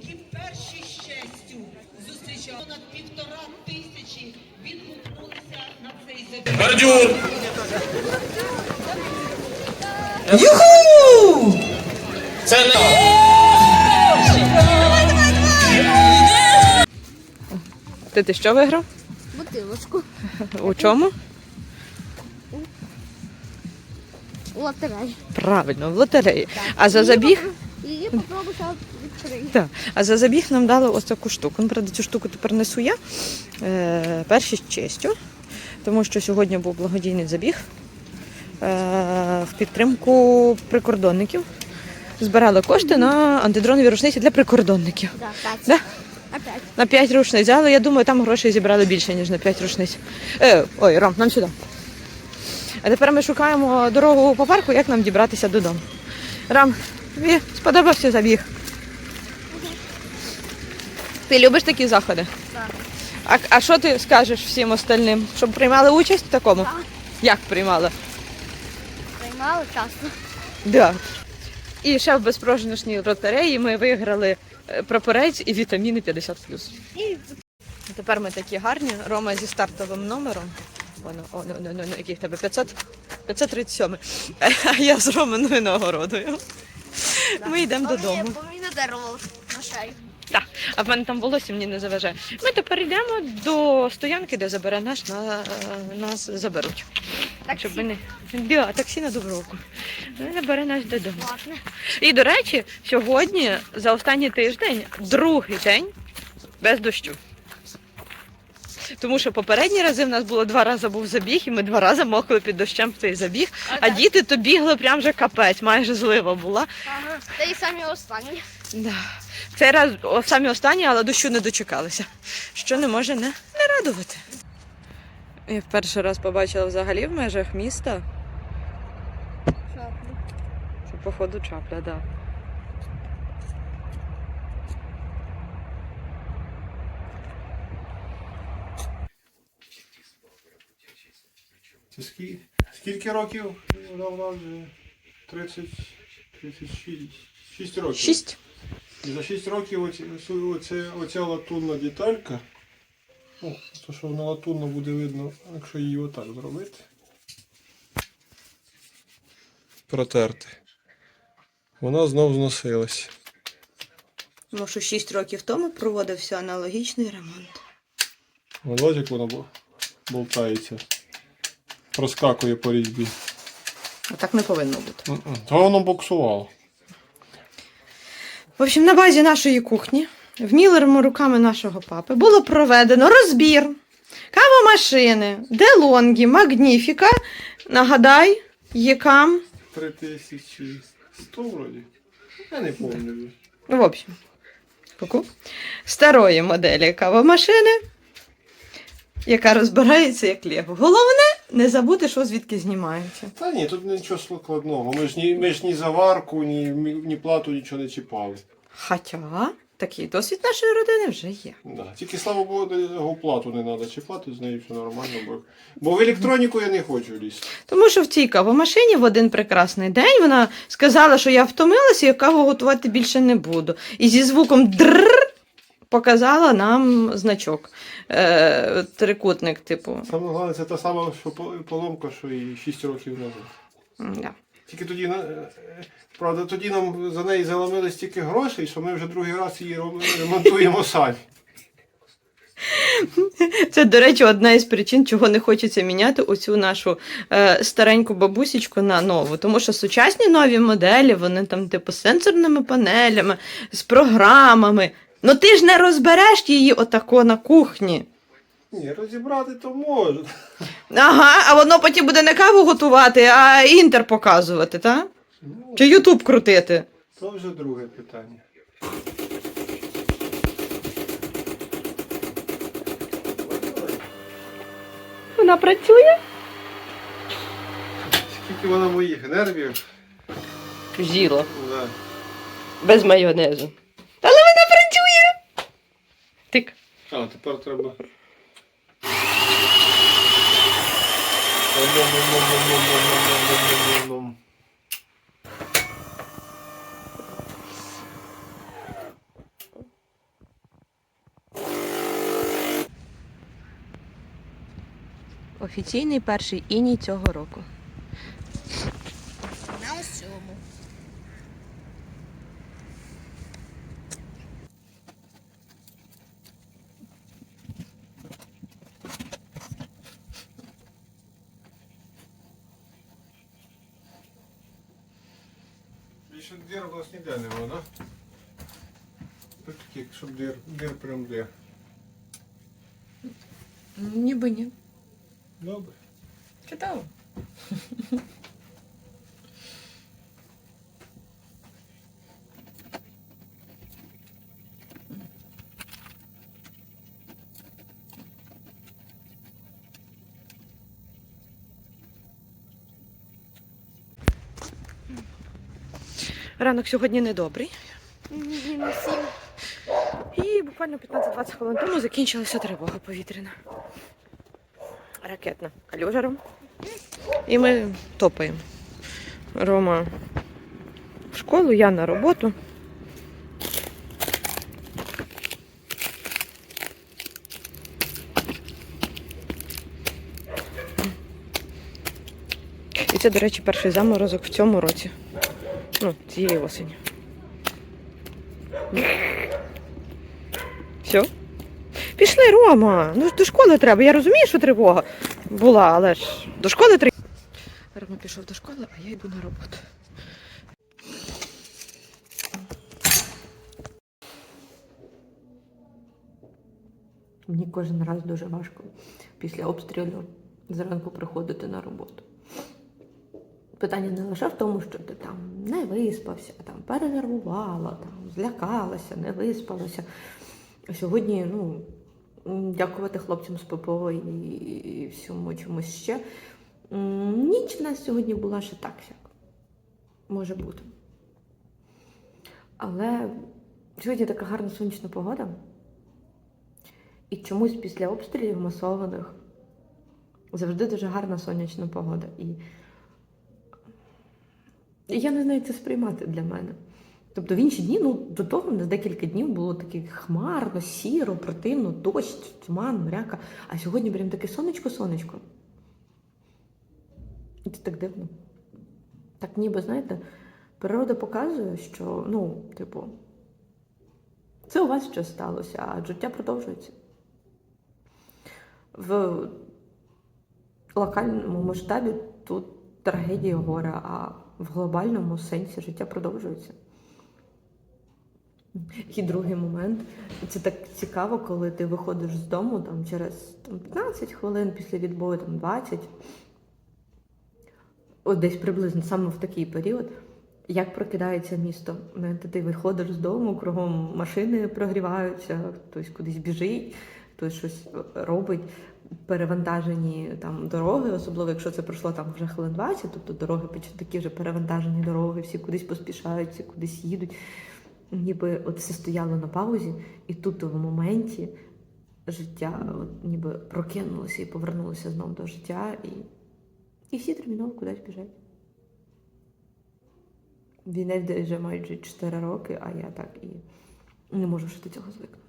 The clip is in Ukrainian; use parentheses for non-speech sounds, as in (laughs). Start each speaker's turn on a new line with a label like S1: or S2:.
S1: які перші щастю зустрічали понад півтора тисячі відгукнулися на цей закон.
S2: Бордюр!
S3: Юху!
S2: Це не...
S1: Ти ти що виграв?
S4: Бутилочку.
S1: У чому?
S4: У лотереї.
S1: Правильно, в лотереї. А за забіг?
S4: Її попробуйся відкрити.
S1: Так. А за забіг нам дали ось таку штуку. Ну, правда, цю штуку тепер несу я. Е, перші з честю, тому що сьогодні був благодійний забіг е, в підтримку прикордонників. Збирали кошти на антидронові рушниці для прикордонників.
S4: Да, п'ять.
S1: Да?
S4: Опять.
S1: На 5 рушниць, але я думаю, там грошей зібрали більше, ніж на 5 рушниць. Е, ой, Ром, нам сюди. А тепер ми шукаємо дорогу по парку, як нам дібратися додому. Рам, тобі сподобався забіг? Ти любиш такі заходи?
S4: Так.
S1: А, а що ти скажеш всім остальним? Щоб приймали участь в такому?
S4: Так.
S1: Як приймали?
S4: Приймали часто.
S1: Да. І ще в безпрожнішній лотереї ми виграли е, прапорець і вітаміни 50.
S4: І
S1: Тепер ми такі гарні. Рома зі стартовим номером. Воно, о, ну, ну, ну, ну, який в тебе 500? 537. (laughs) А я з Романою нагородою. Ми йдемо додому.
S4: Поміна дерево на шею.
S1: Так, а в мене там волосся мені не заважає. Ми тепер йдемо до стоянки, де забере наш, на, нас заберуть. Щоб ми не... Да, таксі на Дубровку. Забере нас додому. І, до речі, сьогодні за останній тиждень другий день без дощу. Тому що попередні рази в нас було два рази був забіг, і ми два рази мокли під дощем в цей забіг. А діти то бігли прям вже капець, майже злива була.
S4: Ага. Та й самі останні.
S1: Да. Цей раз о, самі останні, але дощу не дочекалися. Що не може не, не радувати. Я в перший раз побачила взагалі в межах міста, що походу чапля, так. Да.
S5: Це скільки, скільки років? Давно вже 30, 36 6 років.
S1: Шість.
S5: І за 6 років оці, оце, оця латунна деталька. Ну, то, що вона латунна буде видно, якщо її отак зробити. Протерти. Вона знов зносилась.
S1: Тому що 6 років тому проводився аналогічний ремонт.
S5: Ось як вона болтається. Проскакує по різьбі.
S1: А так не повинно бути.
S5: То воно боксувало.
S1: В общем, на базі нашої кухні, вмілими руками нашого папи, було проведено розбір кавомашини, Делонгі, Магніфіка. Нагадай, Єкам.
S5: 3100 вроді. Я не пам'ятаю.
S1: В общем, ку старої моделі кавомашини, яка розбирається як лего. Головне не забути, що звідки знімається.
S5: Та ні, тут нічого складного. Ми ж ні, ми ж ні заварку, ні, ні плату нічого не чіпали.
S1: Хоча такий досвід нашої родини вже є.
S5: Да. Тільки слава Богу, його плату не треба чіпати, з нею все нормально. Бо, бо в електроніку я не хочу лізти.
S1: Тому що в цій кавомашині в один прекрасний день вона сказала, що я втомилася і каву готувати більше не буду. І зі звуком др показала нам значок. Е, трикутник, типу.
S5: Саме головне, це та сама що поломка, що і 6 років назад.
S1: Да.
S5: Тільки тоді, е, правда, тоді нам за неї заламили стільки грошей, що ми вже другий раз її ремонтуємо самі.
S1: Це, до речі, одна із причин, чого не хочеться міняти оцю нашу е, стареньку бабусічку на нову. Тому що сучасні нові моделі, вони там, типу, з сенсорними панелями, з програмами. Ну ти ж не розбереш її отако на кухні.
S5: Ні, розібрати то можна.
S1: Ага, а воно потім буде не каву готувати, а інтер показувати, так?
S5: Ну,
S1: Чи Ютуб крутити?
S5: то вже друге питання.
S1: Вона працює?
S5: Скільки вона моїх нервів.
S1: Зіло.
S5: Да.
S1: Без майонезу. Тик.
S5: А, тепер треба.
S1: Офіційний перший іній цього року.
S4: На усьому.
S5: Більше дір у нас ніде нема, да? Тут тільки, щоб дір, дір прям дир.
S1: Ніби ні.
S5: Добре.
S1: Чудово. (laughs) Ранок сьогодні недобрий. І буквально 15-20 хвилин тому закінчилася тривога повітряна. Ракетна калюжером. І ми топаємо. Рома в школу, я на роботу. І це, до речі, перший заморозок в цьому році. Ну, цієї осені. Все. Пішли, Рома. Ну до школи треба. Я розумію, що тривога була, але ж до школи треба. Рома пішов до школи, а я йду на роботу. Мені кожен раз дуже важко після обстрілу зранку приходити на роботу. Питання не лише в тому, що ти там не виспався, там перенервувала, там злякалася, не виспалася. Сьогодні, ну, дякувати хлопцям з ППО і, і всьому чомусь ще. Ніч в нас сьогодні була ще так сяк. Може бути. Але сьогодні така гарна сонячна погода. І чомусь після обстрілів масованих завжди дуже гарна сонячна погода. І я не знаю, це сприймати для мене. Тобто в інші дні, ну до того на декілька днів було таке хмарно, сіро, противно, дощ, туман, мряка. А сьогодні прям таке сонечко-сонечко. І це так дивно. Так ніби, знаєте, природа показує, що, ну, типу, це у вас щось сталося, а життя продовжується. В локальному масштабі тут трагедія гора, а в глобальному сенсі життя продовжується. І другий момент. Це так цікаво, коли ти виходиш з дому там, через там, 15 хвилин після відбою, там, 20. От десь приблизно саме в такий період. Як прокидається місто? Ти виходиш з дому, кругом машини прогріваються, хтось кудись біжить, хтось щось робить, перевантажені там дороги, особливо якщо це пройшло там вже хвилин 20, тобто дороги такі вже перевантажені дороги, всі кудись поспішають, всі кудись їдуть. Ніби от все стояло на паузі, і тут в моменті життя от ніби прокинулося і повернулося знову до життя, і, і всі терміново кудись біжать. Війна вже майже 4 роки, а я так і не можу ще до цього звикнути.